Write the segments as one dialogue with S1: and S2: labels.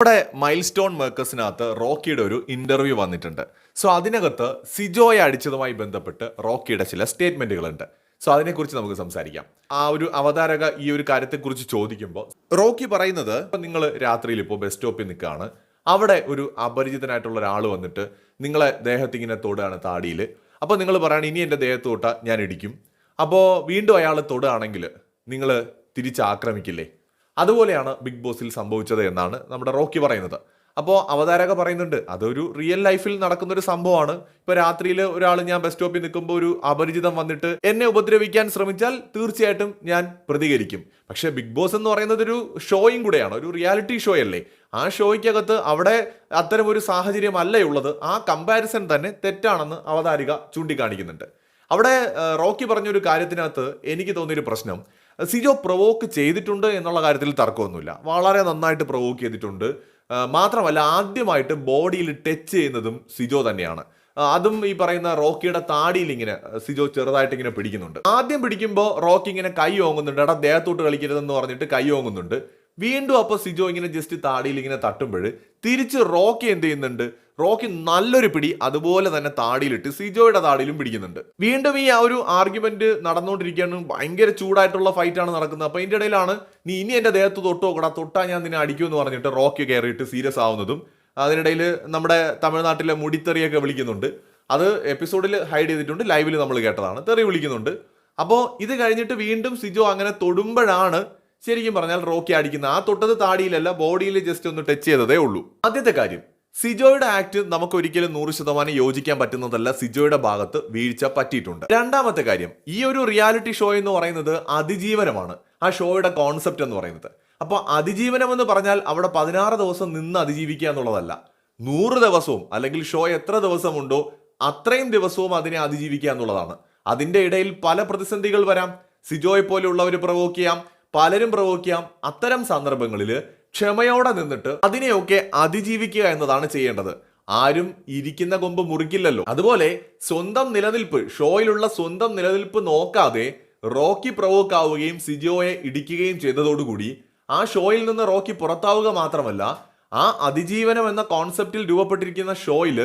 S1: നമ്മുടെ mile stone റോക്കിയുടെ ഒരു interview വന്നിട്ടുണ്ട്. സോ അതിനകത്ത് സിജോയെ അടിച്ചതുമായി ബന്ധപ്പെട്ട് റോക്കിയുടെ ചില സ്റ്റേറ്റ്മെന്റുകളുണ്ട് സോ അതിനെക്കുറിച്ച് നമുക്ക് സംസാരിക്കാം. ആ ഒരു അവതാരക ഈ ഒരു കാര്യത്തെക്കുറിച്ച് ചോദിക്കുമ്പോൾ റോക്കി പറയുന്നത് നിങ്ങൾ രാത്രിയിൽ ഇപ്പോൾ ബസ് സ്റ്റോപ്പിൽ നിൽക്കുകയാണ് അവിടെ ഒരു അപരിചിതനായിട്ടുള്ള ഒരാൾ വന്നിട്ട് നിങ്ങളെ ദേഹത്തിങ്ങനെ തൊടുകയാണ് താടിയിൽ അപ്പോൾ നിങ്ങൾ പറയുകയാണ് ഇനി എന്റെ ദേഹത്ത് തൊട്ട ഞാൻ ഇടിക്കും. അപ്പോൾ വീണ്ടും അയാൾ തൊടുകയാണെങ്കിൽ നിങ്ങൾ തിരിച്ചാക്രമിക്കില്ലേ അതുപോലെയാണ് ബിഗ് ബോസിൽ സംഭവിച്ചത് എന്നാണ് നമ്മുടെ റോക്കി പറയുന്നത്. അപ്പോൾ അവതാരക പറയുന്നുണ്ട് അതൊരു റിയൽ ലൈഫിൽ നടക്കുന്ന ഒരു സംഭവമാണ്. ഇപ്പൊ രാത്രിയിൽ ഒരാൾ ഞാൻ ബസ് സ്റ്റോപ്പിൽ നിൽക്കുമ്പോൾ ഒരു അപരിചിതം വന്നിട്ട് എന്നെ ഉപദ്രവിക്കാൻ ശ്രമിച്ചാൽ തീർച്ചയായിട്ടും ഞാൻ പ്രതികരിക്കും. പക്ഷേ ബിഗ് ബോസ് എന്ന് പറയുന്നത് ഒരു ഷോയും കൂടെയാണ് ഒരു റിയാലിറ്റി ഷോ അല്ലേ? ആ ഷോയ്ക്കകത്ത് അവിടെ അത്തരം ഒരു സാഹചര്യം അല്ലേ ഉള്ളത്? ആ കമ്പാരിസൺ തന്നെ തെറ്റാണെന്ന് അവതാരിക ചൂണ്ടിക്കാണിക്കുന്നുണ്ട്. അവിടെ റോക്കി പറഞ്ഞൊരു കാര്യത്തിനകത്ത് എനിക്ക് തോന്നിയൊരു പ്രശ്നം സിജോ പ്രൊവോക്ക് ചെയ്തിട്ടുണ്ട് എന്നുള്ള കാര്യത്തിൽ തർക്കമൊന്നുമില്ല. വളരെ നന്നായിട്ട് പ്രൊവോക്ക് ചെയ്തിട്ടുണ്ട്. മാത്രമല്ല ആദ്യമായിട്ട് ബോഡിയിൽ ടച്ച് ചെയ്യുന്നതും സിജോ തന്നെയാണ്. അതും ഈ പറയുന്ന റോക്കിയുടെ താടിയിൽ ഇങ്ങനെ സിജോ ചെറുതായിട്ട് ഇങ്ങനെ പിടിക്കുന്നുണ്ട്. ആദ്യം പിടിക്കുമ്പോൾ റോക്കി ഇങ്ങനെ കൈ ഓങ്ങുന്നുണ്ട്. എടാ ദേഹത്തോട്ട് കളിക്കരുതെന്ന് പറഞ്ഞിട്ട് കൈ ഓങ്ങുന്നുണ്ട്. വീണ്ടും അപ്പോൾ സിജോ ഇങ്ങനെ ജസ്റ്റ് താടിയിൽ ഇങ്ങനെ തട്ടുമ്പോൾ തിരിച്ച് റോക്കി എന്ത് ചെയ്യുന്നുണ്ട്? റോക്കി നല്ലൊരു പിടി അതുപോലെ തന്നെ താടിയിലിട്ട് സിജോയുടെ താടിയിലും പിടിക്കുന്നുണ്ട്. വീണ്ടും ഈ ആ ഒരു ആർഗ്യുമെന്റ് നടന്നുകൊണ്ടിരിക്കുകയാണ്. ഭയങ്കര ചൂടായിട്ടുള്ള ഫൈറ്റാണ് നടക്കുന്നത്. അപ്പൊ ഇതിന്റെ ഇടയിലാണ് നീ ഇനി എന്റെ ദേഹത്ത് തൊട്ടോ നോക്കടാ തൊട്ടാ ഞാൻ നിന്നെ അടിക്കും എന്ന് പറഞ്ഞിട്ട് റോക്കി കയറിയിട്ട് സീരിയസ് ആവുന്നതും അതിനിടയിൽ നമ്മുടെ തമിഴ്നാട്ടിലെ മുടിത്തെറിയൊക്കെ വിളിക്കുന്നുണ്ട്. അത് എപ്പിസോഡിൽ ഹൈഡ് ചെയ്തിട്ടുണ്ട് ലൈവിൽ നമ്മൾ കേട്ടതാണ്. തെറി വിളിക്കുന്നുണ്ട്. അപ്പോൾ ഇത് കഴിഞ്ഞിട്ട് വീണ്ടും സിജോ അങ്ങനെ തൊടുമ്പോഴാണ് ശരിക്കും പറഞ്ഞാൽ റോക്കി അടിക്കുന്നത്. ആ തൊട്ടത് താടിയിലല്ല ബോഡിയിൽ ജസ്റ്റ് ഒന്ന് ടച്ച് ചെയ്തതേ ഉള്ളൂ. ആദ്യത്തെ കാര്യം സിജോയുടെ ആക്ട് നമുക്ക് ഒരിക്കലും നൂറ് ശതമാനം യോജിക്കാൻ പറ്റുന്നതല്ല സിജോയുടെ ഭാഗത്ത് വീഴ്ച പറ്റിയിട്ടുണ്ട്. രണ്ടാമത്തെ കാര്യം ഈ ഒരു റിയാലിറ്റി ഷോ എന്ന് പറയുന്നത് അതിജീവനമാണ്. ആ ഷോയുടെ കോൺസെപ്റ്റ് എന്ന് പറയുന്നത്. അപ്പോൾ അതിജീവനം എന്ന് പറഞ്ഞാൽ അവിടെ പതിനാറ് ദിവസം നിന്ന് അതിജീവിക്കുക എന്നുള്ളതല്ല. നൂറ് ദിവസവും അല്ലെങ്കിൽ ഷോ എത്ര ദിവസമുണ്ടോ അത്രയും ദിവസവും അതിനെ അതിജീവിക്കുക എന്നുള്ളതാണ്. അതിന്റെ ഇടയിൽ പല പ്രതിസന്ധികൾ വരാം. സിജോയെ പോലെയുള്ളവർ പ്രവോക്ക് ചെയ്യാം. പലരും പ്രവോക്ക് ചെയ്യാം. അത്തരം സന്ദർഭങ്ങളിൽ ക്ഷമയോടെ നിന്നിട്ട് അതിനെയൊക്കെ അതിജീവിക്കുക എന്നതാണ് ചെയ്യേണ്ടത്. ആരും ഇരിക്കുന്ന കൊമ്പ് മുറിക്കില്ലല്ലോ. അതുപോലെ സ്വന്തം നിലനിൽപ്പ് ഷോയിലുള്ള സ്വന്തം നിലനിൽപ്പ് നോക്കാതെ റോക്കി പ്രവോക്ക് ആവുകയും സിജോയെ ഇടിക്കുകയും ചെയ്തതോടുകൂടി ആ ഷോയിൽ നിന്ന് റോക്കി പുറത്താവുക മാത്രമല്ല ആ അതിജീവനം എന്ന കോൺസെപ്റ്റിൽ രൂപപ്പെട്ടിരിക്കുന്ന ഷോയിൽ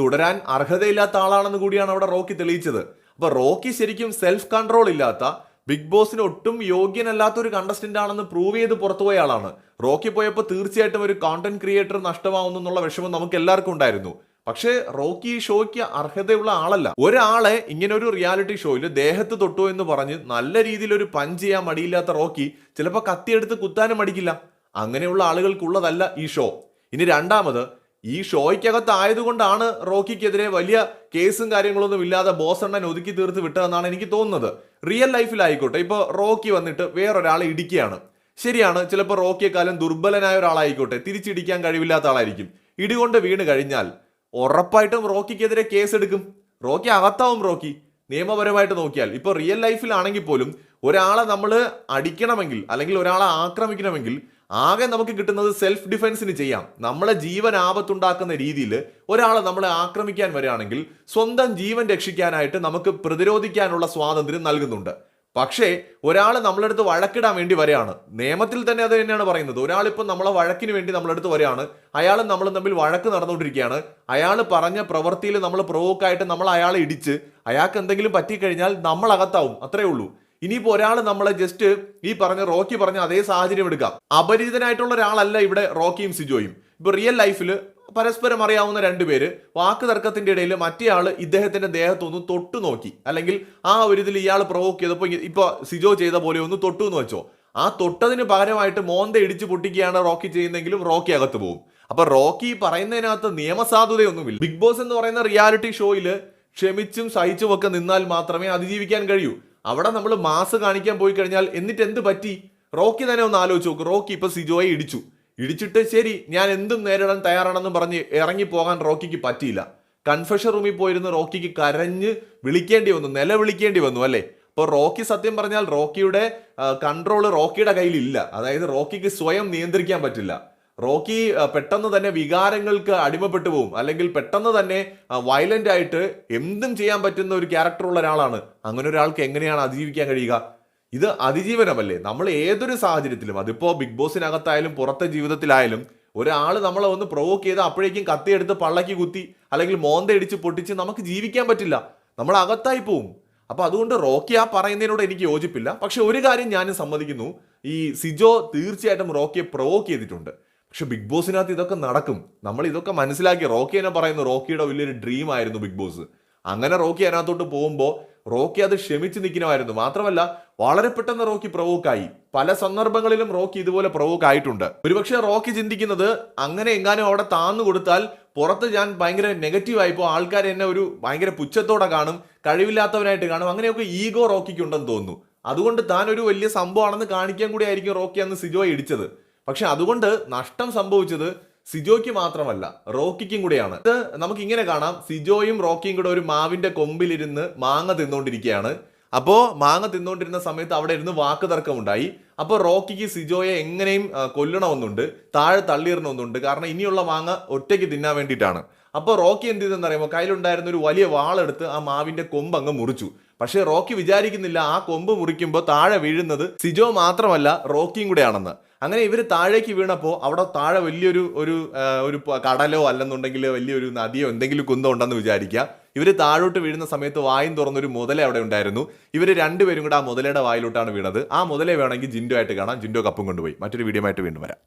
S1: തുടരാൻ അർഹതയില്ലാത്ത ആളാണെന്ന് കൂടിയാണ് അവിടെ റോക്കി തെളിയിച്ചത്. അപ്പൊ റോക്കി ശരിക്കും സെൽഫ് കൺട്രോൾ ഇല്ലാത്ത ബിഗ് ബോസിന് ഒട്ടും യോഗ്യനല്ലാത്ത ഒരു കണ്ടസ്റ്റന്റ് ആണെന്ന് പ്രൂവ് ചെയ്ത് പുറത്തുപോയ ആളാണ് റോക്കി പോയപ്പോൾ തീർച്ചയായിട്ടും ഒരു കോണ്ടന്റ് ക്രിയേറ്റർ നഷ്ടമാവുന്നു എന്നുള്ള വിഷമം നമുക്ക് എല്ലാവർക്കും ഉണ്ടായിരുന്നു. പക്ഷേ റോക്കി ഷോയ്ക്ക് അർഹതയുള്ള ആളല്ല. ഒരാളെ ഇങ്ങനെ ഒരു റിയാലിറ്റി ഷോയിൽ ദേഹത്ത് തൊട്ടു എന്ന് പറഞ്ഞ് നല്ല രീതിയിൽ ഒരു പഞ്ച് ചെയ്യാൻ മടിയില്ലാത്ത റോക്കി ചിലപ്പോൾ കത്തിയെടുത്ത് കുത്താനും മടിക്കില്ല. അങ്ങനെയുള്ള ആളുകൾക്കുള്ളതല്ല ഈ ഷോ ഇനി രണ്ടാമത് ഈ ഷോയ്ക്കകത്ത് ആയതുകൊണ്ടാണ് റോക്കിക്കെതിരെ വലിയ കേസും കാര്യങ്ങളൊന്നും ഇല്ലാതെ ബോസ് ബോസണ്ണൻ ഒതുക്കി തീർത്ത് വിട്ടതെന്നാണ് എനിക്ക് തോന്നുന്നത്. റിയൽ ലൈഫിലായിക്കോട്ടെ ഇപ്പോൾ റോക്കി വന്നിട്ട് വേറൊരാളെ ഇടിക്കുകയാണ്. ശരിയാണ് ചിലപ്പോൾ റോക്കിയെക്കാലം ദുർബലനായ ഒരാളായിക്കോട്ടെ തിരിച്ചിടിക്കാൻ കഴിവില്ലാത്ത ആളായിരിക്കും. ഇടികൊണ്ട് വീണ് കഴിഞ്ഞാൽ ഉറപ്പായിട്ടും റോക്കിക്കെതിരെ കേസ് എടുക്കും റോക്കി അകത്താവും റോക്കി. നിയമപരമായിട്ട് നോക്കിയാൽ. ഇപ്പോൾ റിയൽ ലൈഫിലാണെങ്കിൽ പോലും ഒരാളെ നമ്മൾ അടിക്കണമെങ്കിൽ അല്ലെങ്കിൽ ഒരാളെ ആക്രമിക്കണമെങ്കിൽ ആകെ നമുക്ക് കിട്ടുന്നത് സെൽഫ് ഡിഫെൻസിന് ചെയ്യാം. നമ്മളെ ജീവൻ ആപത്തുണ്ടാക്കുന്ന രീതിയിൽ ഒരാളെ നമ്മളെ ആക്രമിക്കാൻ വരികയാണെങ്കിൽ സ്വന്തം ജീവൻ രക്ഷിക്കാനായിട്ട് നമുക്ക് പ്രതിരോധിക്കാനുള്ള സ്വാതന്ത്ര്യം നൽകുന്നുണ്ട്. പക്ഷേ ഒരാൾ നമ്മളെടുത്ത് വഴക്കിടാൻ വേണ്ടി വരികയാണ്. നിയമത്തിൽ തന്നെ അത് തന്നെയാണ് പറയുന്നത്. ഒരാളിപ്പോൾ നമ്മളെ വഴക്കിന് വേണ്ടി നമ്മളെടുത്ത് വരികയാണ്. അയാൾ നമ്മളും തമ്മിൽ വഴക്ക് നടന്നുകൊണ്ടിരിക്കുകയാണ്. അയാൾ പറഞ്ഞ പ്രവൃത്തിയിൽ നമ്മൾ പ്രൊവോക്കായിട്ട് നമ്മൾ അയാളെ ഇടിച്ച് അയാൾക്ക് എന്തെങ്കിലും പറ്റിക്കഴിഞ്ഞാൽ നമ്മൾ അകത്താവും അത്രേ ഉള്ളൂ. ഇനിയിപ്പോ ഒരാൾ നമ്മളെ ജസ്റ്റ് ഈ പറഞ്ഞ റോക്കി പറഞ്ഞ അതേ സാഹചര്യം എടുക്കാം. അപരിചിതനായിട്ടുള്ള ഒരാളല്ല ഇവിടെ റോക്കിയും സിജോയും. ഇപ്പൊ റിയൽ ലൈഫിൽ പരസ്പരം അറിയാവുന്ന രണ്ടുപേര് വാക്ക് തർക്കത്തിന്റെ ഇടയിൽ മറ്റേയാൾ ഇദ്ദേഹത്തിന്റെ ദേഹത്തൊന്ന് തൊട്ടു നോക്കി. അല്ലെങ്കിൽ ആ ഒരു ഇതിൽ ഇയാൾ പ്രൊവോക്ക് ചെയ്തപ്പോൾ ഇപ്പൊ സിജോ ചെയ്ത പോലെ ഒന്ന് തൊട്ടു എന്ന് വെച്ചോ. ആ തൊട്ടതിന് പകരമായിട്ട് മോന്ത ഇടിച്ചു പൊട്ടിക്കുകയാണ് റോക്കി ചെയ്യുന്നതെങ്കിലും റോക്കി അകത്ത് പോകും. അപ്പൊ റോക്കി പറയുന്നതിനകത്ത് നിയമസാധുതയൊന്നുമില്ല. ബിഗ് ബോസ് എന്ന് പറയുന്ന റിയാലിറ്റി ഷോയിൽ ക്ഷമിച്ചും സഹിച്ചും ഒക്കെ നിന്നാൽ മാത്രമേ അതിജീവിക്കാൻ കഴിയൂ. അവിടെ നമ്മൾ മാസ് കാണിക്കാൻ പോയി കഴിഞ്ഞാൽ എന്നിട്ട് എന്ത് പറ്റി? റോക്കി തന്നെ ഒന്ന് ആലോചിച്ച് നോക്ക്. റോക്കി ഇപ്പൊ സിജോയെ ഇടിച്ചു. ഇടിച്ചിട്ട് ശരി ഞാൻ എന്തും നേരിടാൻ തയ്യാറാണെന്ന് പറഞ്ഞ് ഇറങ്ങി പോകാൻ റോക്കിക്ക് പറ്റിയില്ല. കൺഫഷൻ റൂമിൽ പോയിരുന്ന് റോക്കിക്ക് കരഞ്ഞ് വിളിക്കേണ്ടി വന്നു നില വിളിക്കേണ്ടി വന്നു അല്ലേ? അപ്പോൾ റോക്കി സത്യം പറഞ്ഞാൽ റോക്കിയുടെ കൺട്രോൾ റോക്കിയുടെ കയ്യിലില്ല. അതായത് റോക്കിക്ക് സ്വയം നിയന്ത്രിക്കാൻ പറ്റില്ല. റോക്കി പെട്ടെന്ന് തന്നെ വികാരങ്ങൾക്ക് അടിമപ്പെട്ടു പോകും അല്ലെങ്കിൽ പെട്ടെന്ന് തന്നെ വയലന്റ് ആയിട്ട് എന്തും ചെയ്യാൻ പറ്റുന്ന ഒരു ക്യാരക്ടർ ഉള്ള ഒരാളാണ്. അങ്ങനെ ഒരാൾക്ക് എങ്ങനെയാണ് അതിജീവിക്കാൻ കഴിയുക? ഇത് അതിജീവനമല്ലേ? നമ്മൾ ഏതൊരു സാഹചര്യത്തിലും അതിപ്പോൾ ബിഗ് ബോസിനകത്തായാലും പുറത്തെ ജീവിതത്തിലായാലും ഒരാൾ നമ്മളെ ഒന്ന് പ്രൊവോക്ക് ചെയ്ത് അപ്പോഴേക്കും കത്തിയെടുത്ത് പള്ളക്ക് കുത്തി അല്ലെങ്കിൽ മോന്തയടിച്ച് പൊട്ടിച്ച് നമുക്ക് ജീവിക്കാൻ പറ്റില്ല. നമ്മൾ അകത്തായി പോവും. അപ്പൊ അതുകൊണ്ട് റോക്കി ആ പറയുന്നതിനോട് എനിക്ക് യോജിപ്പില്ല. പക്ഷെ ഒരു കാര്യം ഞാനും സമ്മതിക്കുന്നു. ഈ സിജോ തീർച്ചയായിട്ടും റോക്കിയെ പ്രൊവോക്ക് ചെയ്തിട്ടുണ്ട്. പക്ഷെ ബിഗ് ബോസിനകത്ത് ഇതൊക്കെ നടക്കും. നമ്മൾ ഇതൊക്കെ മനസ്സിലാക്കി റോക്കി എന്നെ പറയുന്നു റോക്കിയുടെ വലിയൊരു ഡ്രീം ആയിരുന്നു ബിഗ് ബോസ്. അങ്ങനെ റോക്കി അതിനകത്തോട്ട് പോകുമ്പോൾ റോക്കി അത് ക്ഷമിച്ച് നിൽക്കണമായിരുന്നു. മാത്രമല്ല വളരെ പെട്ടെന്ന് റോക്കി പ്രവോക്കായി. പല സന്ദർഭങ്ങളിലും റോക്കി ഇതുപോലെ പ്രവോക്കായിട്ടുണ്ട്. ഒരുപക്ഷെ റോക്കി ചിന്തിക്കുന്നത് അങ്ങനെ എങ്ങാനും അവിടെ താന്നു കൊടുത്താൽ പുറത്ത് ഞാൻ ഭയങ്കര നെഗറ്റീവ് ആയിപ്പോൾ ആൾക്കാർ എന്നെ ഒരു ഭയങ്കര പുച്ഛത്തോടെ കാണും കഴിവില്ലാത്തവനായിട്ട് കാണും. അങ്ങനെയൊക്കെ ഈഗോ റോക്കിക്ക് ഉണ്ടെന്ന് തോന്നുന്നു. അതുകൊണ്ട് താൻ ഒരു വലിയ സംഭവമാണെന്ന് കാണിക്കാൻ കൂടി ആയിരിക്കും റോക്കി അന്ന് സിജോയെ ഇടിച്ചത്. പക്ഷെ അതുകൊണ്ട് നഷ്ടം സംഭവിച്ചത് സിജോയ്ക്ക് മാത്രമല്ല റോക്കിക്കും കൂടെയാണ്. ഇത് നമുക്ക് ഇങ്ങനെ കാണാം. സിജോയും റോക്കിയും കൂടെ ഒരു മാവിന്റെ കൊമ്പിലിരുന്ന് മാങ്ങ തിന്നുകൊണ്ടിരിക്കുകയാണ് അപ്പോൾ മാങ്ങ തിന്നുകൊണ്ടിരുന്ന സമയത്ത് അവിടെ ഇരുന്ന് വാക്ക് തർക്കമുണ്ടായി. അപ്പോൾ റോക്കിക്ക് സിജോയെ എങ്ങനെയും കൊല്ലണമെന്നുണ്ട് താഴെ തള്ളിയിടണമെന്നുണ്ട്. കാരണം ഇനിയുള്ള മാങ്ങ ഒറ്റയ്ക്ക് തിന്നാൻ വേണ്ടിയിട്ടാണ്. അപ്പോൾ റോക്കി എന്ത് ചെയ്തെന്ന് അറിയുമ്പോൾ കയ്യിലുണ്ടായിരുന്ന ഒരു വലിയ വാളെടുത്ത് ആ മാവിന്റെ കൊമ്പ് അങ്ങ് മുറിച്ചു. പക്ഷേ റോക്കി വിചാരിക്കുന്നില്ല ആ കൊമ്പ് മുറിക്കുമ്പോൾ താഴെ വീഴുന്നത് സിജോ മാത്രമല്ല റോക്കിയും കൂടെയാണെന്ന്. അങ്ങനെ ഇവർ താഴേക്ക് വീണപ്പോൾ അവിടെ താഴെ വലിയൊരു ഒരു ഒരു കടലോ അല്ലെന്നുണ്ടെങ്കിൽ വലിയൊരു നദിയോ എന്തെങ്കിലും കുന്തോ ഉണ്ടെന്ന് വിചാരിക്കുക. ഇവർ താഴോട്ട് വീഴുന്ന സമയത്ത് വായും തുറന്നൊരു മുതല അവിടെ ഉണ്ടായിരുന്നു. ഇവർ രണ്ടുപേരും കൂടെ ആ മുതലയുടെ വായിലോട്ടാണ് വീണത്. ആ മുതല വേണമെങ്കിൽ ജിൻഡോ ആയിട്ട് കാണാം. ജിൻഡോ കപ്പും കൊണ്ടുപോയി. മറ്റൊരു വീഡിയോ ആയിട്ട് വീണ്ടും വരാം.